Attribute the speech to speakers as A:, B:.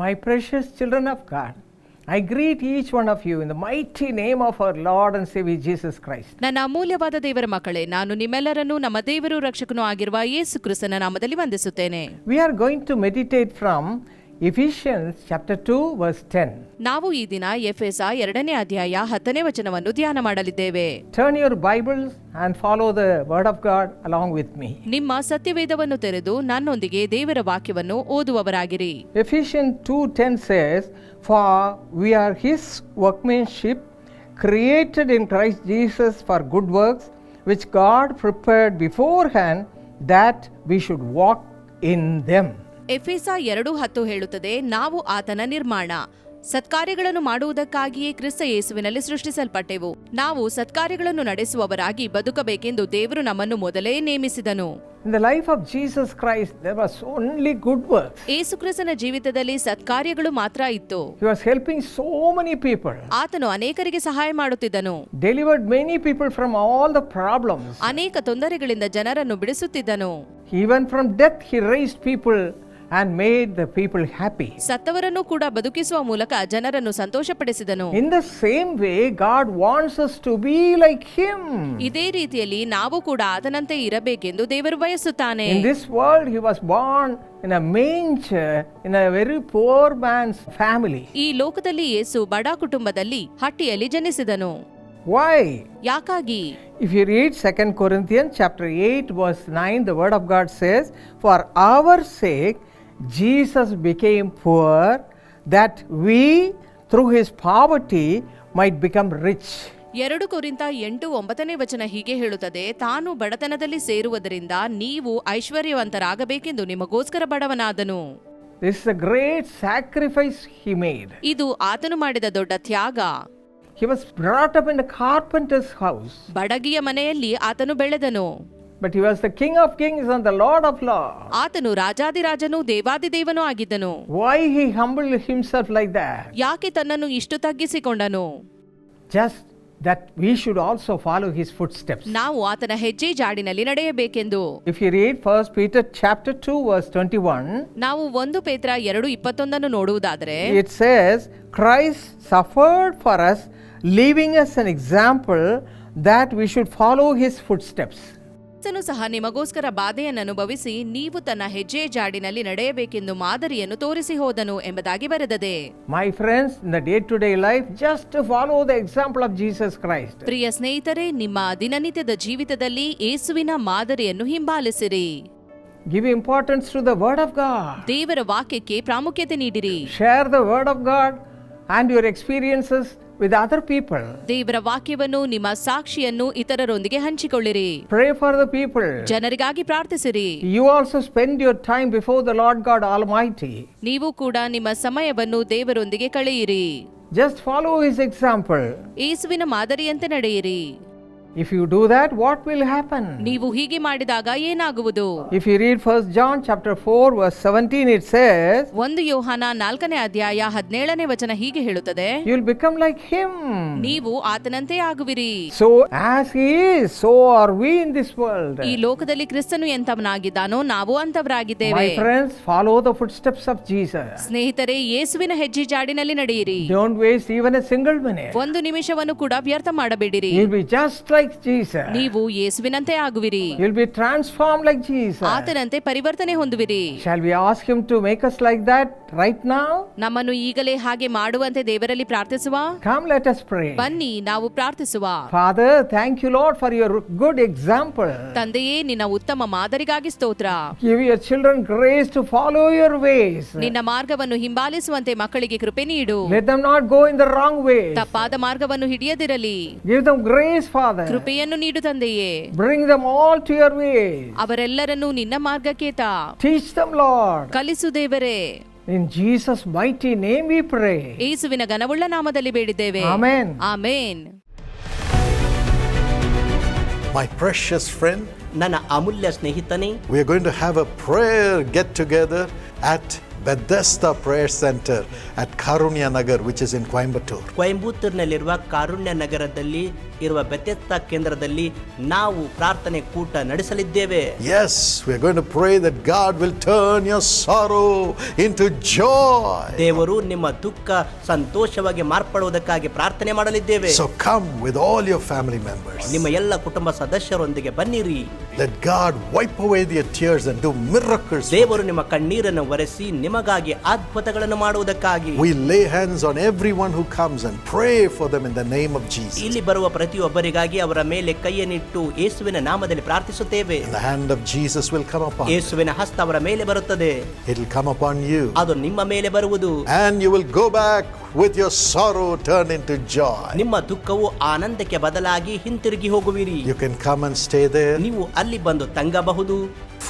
A: My precious children of God, I greet each one of you in the mighty name of our Lord and Savior Jesus Christ.
B: ನನ್ನ ಅಮೂಲ್ಯವಾದ ದೇವರ ಮಕ್ಕಳೇ ನಾನು ನಿಮ್ಮೆಲ್ಲರನ್ನೂ ನಮ್ಮ ದೇವರು ರಕ್ಷಕನೂ ಆಗಿರುವ ಯೇಸು ಕ್ರಿಸ್ತನ ನಾಮದಲ್ಲಿ ವಂದಿಸುತ್ತೇನೆ
A: We are going to meditate from Ephesians chapter 2, verse 10.
B: ನಾವು ಈ ದಿನ ಎಫೆಸ ಎರಡನೇ ಅಧ್ಯಾಯ ಹತ್ತನೇ ವಚನವನ್ನು ಧ್ಯಾನ ಮಾಡಲಿದ್ದೇವೆ
A: turn your Bibles and follow the word of God along with me.
B: ನಿಮ್ಮ ಸತ್ಯವೇದವನ್ನು ತೆರೆದು ನನ್ನೊಂದಿಗೆ ದೇವರ ವಾಕ್ಯವನ್ನು ಓದುವವರಾಗಿರಿ Ephesian
A: Ephesians 2:10 for we are his his created in Christ Jesus for good works which God prepared beforehand that we should walk in them."
B: ಎಫೆಸ ಎರಡು ಹತ್ತು ಹೇಳುತ್ತದೆ ನಾವು ಆತನ ನಿರ್ಮಾಣ. ಸತ್ಕಾರ್ಯಗಳನ್ನು ಮಾಡುವುದಕ್ಕಾಗಿಯೇ ಕ್ರಿಸ್ತ ಯೇಸುವಿನಲ್ಲಿ ಸೃಷ್ಟಿಸಲ್ಪಟ್ಟೆವು. ನಾವು ಸತ್ಕಾರ್ಯಗಳನ್ನು ನಡೆಸುವವರಾಗಿ ಬದುಕಬೇಕೆಂದು ದೇವರು ನಮ್ಮನ್ನು ಮೊದಲೇ ನೇಮಿಸಿದನು.
A: In the life of Jesus Christ, there was only good works.
B: ಏಸುಕ್ರಿಸ್ತನ ಜೀವಿತದಲ್ಲಿ ಸತ್ಕಾರ್ಯಗಳು ಮಾತ್ರ ಇತ್ತು.
A: He was helping so many people,
B: ಆತನು ಅನೇಕರಿಗೆ ಸಹಾಯ ಮಾಡುತ್ತಿದ್ದನು.
A: Delivered many people from all the problems.
B: ಅನೇಕ ತೊಂದರೆಗಳಿಂದ ಜನರನ್ನು ಬಿಡಿಸುತ್ತಿದ್ದನು.
A: Even from death, he raised people and made the people happy
B: ಸತ್ತವರನ್ನು ಕೂಡ ಬದುಕಿಸುವ ಮೂಲಕ ಜನರನ್ನು ಸಂತೋಷಪಡಿಸಿದನು.
A: In the same way God wants us to be like him
B: ಇದೇ ರೀತಿಯಲ್ಲಿ ನಾವು ಕೂಡ ಆತನಂತೆ ಇರಬೇಕೆಂದು ದೇವರು ಬಯಸುತ್ತಾನೆ.
A: In this world he was born in a manger in a very poor man's family
B: ಈ ಲೋಕದಲ್ಲಿ ಯೇಸು ಬಡ ಕುಟುಂಬದಲ್ಲಿ ಹಟ್ಟಿಯಲ್ಲಿ ಜನಿಸಿದನು.
A: ವೈ
B: ಯಾಕಾಗಿ?
A: If you read second Corinthian chapter eight verse nine the word of God says for our sake Jesus became poor that we through his poverty might become rich.
B: ಎರಡು ಕುರಿತ ಎಂಟು ಒಂಬತ್ತನೇ ವಚನ ಹೀಗೆ ಹೇಳುತ್ತದೆ ತಾನು ಬಡತನದಲ್ಲಿ ಸೇರುವುದರಿಂದ ನೀವು ಐಶ್ವರ್ಯವಂತರಾಗಬೇಕೆಂದು ನಿಮಗೋಸ್ಕರ ಬಡವನಾದನು
A: This is a great sacrifice he made.
B: ಇದು ಆತನು ಮಾಡಿದ ದೊಡ್ಡ ತ್ಯಾಗ
A: He was brought up in a carpenter's house,
B: ಬಡಗಿಯ ಮನೆಯಲ್ಲಿ ಆತನು ಬೆಳೆದನು
A: but he was the King of Kings and the Lord of Lords.
B: ಆತನು ರಾಜಾದಿರಾಜನೂ ದೇವಾದಿದೇವನೂ ಆಗಿದ್ದನು
A: Why he humbled himself like that?
B: ಯಾಕೆ ತನ್ನನ್ನು ಇಷ್ಟು ತಗ್ಗಿಸಿಕೊಂಡನು
A: Just that we should also follow his footsteps.
B: ನಾವು ಆತನ ಹೆಜ್ಜೆ ಜಾಡಿನಲ್ಲಿ ನಡೆಯಬೇಕೆಂದು
A: If you read First Peter chapter 2 verse 21,
B: ನಾವು ಒಂದು ಪೇತ್ರ ಎರಡು ಇಪ್ಪತ್ತೊಂದನ್ನು ನೋಡುವುದಾದರೆ
A: it says Christ suffered for us, leaving us an example that we should follow his footsteps.
B: ಕ್ರಿಸ್ತನು ಸಹ ನಿಮಗೋಸ್ಕರ ಬಾಧೆಯನ್ನನುಭವಿಸಿ ನೀವು ತನ್ನ ಹೆಜ್ಜೆ ಜಾಡಿನಲ್ಲಿ ನಡೆಯಬೇಕೆಂದು ಮಾದರಿಯನ್ನು ತೋರಿಸಿ ಹೋದನು ಎಂಬುದಾಗಿ ಬರೆದದೆ
A: My friends, in the day-to-day life, just to follow the example of Jesus Christ.
B: ಪ್ರಿಯ ಸ್ನೇಹಿತರೆ ನಿಮ್ಮ ದಿನನಿತ್ಯದ ಜೀವಿತದಲ್ಲಿ ಏಸುವಿನ ಮಾದರಿಯನ್ನು ಹಿಂಬಾಲಿಸಿರಿ
A: Give importance to the word of God.
B: ದೇವರ ವಾಕ್ಯಕ್ಕೆ ಪ್ರಾಮುಖ್ಯತೆ ನೀಡಿರಿ
A: Share the word of God and your experiences with other people.
B: ದೇವರ ವಾಕ್ಯವನ್ನು ನಿಮ್ಮ ಸಾಕ್ಷಿಯನ್ನು ಇತರರೊಂದಿಗೆ ಹಂಚಿಕೊಳ್ಳಿರಿ
A: Pray for the people.
B: ಜನರಿಗಾಗಿ ಪ್ರಾರ್ಥಿಸಿರಿ
A: You also spend your time before the Lord God Almighty.
B: ನೀವು ಕೂಡ ನಿಮ್ಮ ಸಮಯವನ್ನು ದೇವರೊಂದಿಗೆ ಕಳೆಯಿರಿ
A: Just follow his example.
B: ಯೇಸುವಿನ ಮಾದರಿಯಂತೆ ನಡೆಯಿರಿ
A: if you do that what will happen
B: ನೀವು ಹೀಗೆ ಮಾಡಿದಾಗ ಏನಾಗುವುದು?
A: If you read first John chapter four verse seventeen it says
B: ಒಂದು ಯೋಹಾನ ನಾಲ್ಕನೇ ಅಧ್ಯಾಯ ಹದಿನೇಳನೇ ವಚನ ಹೀಗೆ ಹೇಳುತ್ತದೆ.
A: You will become like him
B: ನೀವು ಆತನಂತೆ ಆಗುವಿರಿ.
A: So as he so are we in this world
B: ಈ ಲೋಕದಲ್ಲಿ ಕ್ರಿಸ್ತನು ಎಂತವನಾಗಿದ್ದಾನೋ ನಾವು ಅಂತವರಾಗಿದ್ದೇವೆ
A: friends follow the footsteps of Jesus
B: ಸ್ನೇಹಿತರೆ ಯೇಸುವಿನ ಹೆಜ್ಜೆ ಜಾಡಿನಲ್ಲಿ ನಡೆಯಿರಿ.
A: Don't waste even a single minute
B: ಒಂದು ನಿಮಿಷವನ್ನು ಕೂಡ ವ್ಯರ್ಥ ಮಾಡಬೇಡಿರಿ.
A: Just Jesus.
B: ನೀವು ಯೇಸುವಿನಂತೆ ಆಗುವಿರಿ
A: You'll be transformed like Jesus.
B: ಆತನಂತೆ ಪರಿವರ್ತನೆ ಹೊಂದುವಿರಿ
A: Shall we ask him to make us like that right now?
B: ನಮ್ಮನ್ನು ಈಗಲೇ ಹಾಗೆ ಮಾಡುವಂತೆ ದೇವರಲ್ಲಿ ಪ್ರಾರ್ಥಿಸುವ
A: Come, let us pray.
B: ಬನ್ನಿ ನಾವು ಪ್ರಾರ್ಥಿಸುವ
A: Father, thank you, Lord, for your good example.
B: ತಂದೆಯೇ ನಿನ್ನ ಉತ್ತಮ ಮಾದರಿಗಾಗಿ ಸ್ತೋತ್ರ
A: Give your children grace to follow your ways.
B: ನಿನ್ನ ಮಾರ್ಗವನ್ನು ಹಿಂಬಾಲಿಸುವಂತೆ ಮಕ್ಕಳಿಗೆ ಕೃಪೆ ನೀಡು
A: Let them not go in the wrong way.
B: ತಪ್ಪಾದ ಮಾರ್ಗವನ್ನು ಹಿಡಿಯದಿರಲಿ
A: Give them grace, Father.
B: ಕೃಪೆಯನ್ನು ನೀಡು ತಂದೆಯೇ
A: Bring them all to your ways.
B: ಅವರೆಲ್ಲರನ್ನೂ ನಿನ್ನ ಮಾರ್ಗಕ್ಕೆ ತಾ
A: Teach them, Lord.
B: ಕಲಿಸು ದೇವರೇ
A: In Jesus' mighty name we pray.
B: ಏಸುವಿನ ಘನವುಳ್ಳ ನಾಮದಲ್ಲಿ ಬೇಡಿದ್ದೇವೆ
A: Amen.
B: Amen
C: My precious friend,
D: ನನ್ನ ಅಮೂಲ್ಯ ಸ್ನೇಹಿತನೇ
C: we are going to have a prayer get together at Bethesda Prayer Center at Karunya Nagar, which is in Coimbatore.
D: ಕೊಯಂಬತ್ತೂರಿನಲ್ಲಿರುವ ಕಾರುಣ್ಯ ನಗರದಲ್ಲಿ ಇರುವ ಬೆತ್ತೆತ್ತ ಕೇಂದ್ರದಲ್ಲಿ ನಾವು ಪ್ರಾರ್ಥನೆ ಕೂಟ ನಡೆಸಲಿದ್ದೇವೆ
C: yes we are going to pray that God will turn your sorrow into joy.
D: ದೇವರು ನಿಮ್ಮ ದುಃಖ ಸಂತೋಷವಾಗಿ ಮಾರ್ಪಡುವುದಕ್ಕಾಗಿ ಪ್ರಾರ್ಥನೆ ಮಾಡಲಿದ್ದೇವೆ
C: so come with all your family members
D: ನಿಮ್ಮ ಎಲ್ಲ ಕುಟುಂಬ ಸದಸ್ಯರೊಂದಿಗೆ ಬನ್ನಿರಿ
C: that God wipe away the tears and do miracles. for
D: ದೇವರು ನಿಮ್ಮ ಕಣ್ಣೀರನ್ನು ಒರೆಸಿ ನಿಮಗಾಗಿ ಅದ್ಭುತಗಳನ್ನು ಮಾಡುವುದಕ್ಕಾಗಿ
C: We lay hands on everyone who comes and pray for them in the name of Jesus.
D: ಇಲ್ಲಿ ಬರುವ ಪ್ರತಿಯೊಬ್ಬರಿಗಾಗಿ ಅವರ ಮೇಲೆ ಕೈಯನ್ನಿಟ್ಟು ಯೇಸುವಿನ ನಾಮದಲ್ಲಿ ಪ್ರಾರ್ಥಿಸುತ್ತೇವೆ
C: the hand of Jesus will come upon you.
D: ಯೇಸುವಿನ ಹಸ್ತ ಅವರ ಮೇಲೆ ಬರುತ್ತದೆ
C: It'll come upon you.
D: ಅದು ನಿಮ್ಮ ಮೇಲೆ ಬರುವುದು
C: And you will go back with your sorrow turned into joy.
D: ನಿಮ್ಮ ದುಃಖವು ಆನಂದಕ್ಕೆ ಬದಲಾಗಿ ಹಿಂತಿರುಗಿ ಹೋಗುವಿರಿ
C: You can come and stay there.
D: ನೀವು ಅಲ್ಲಿ ಬಂದು ತಂಗಬಹುದು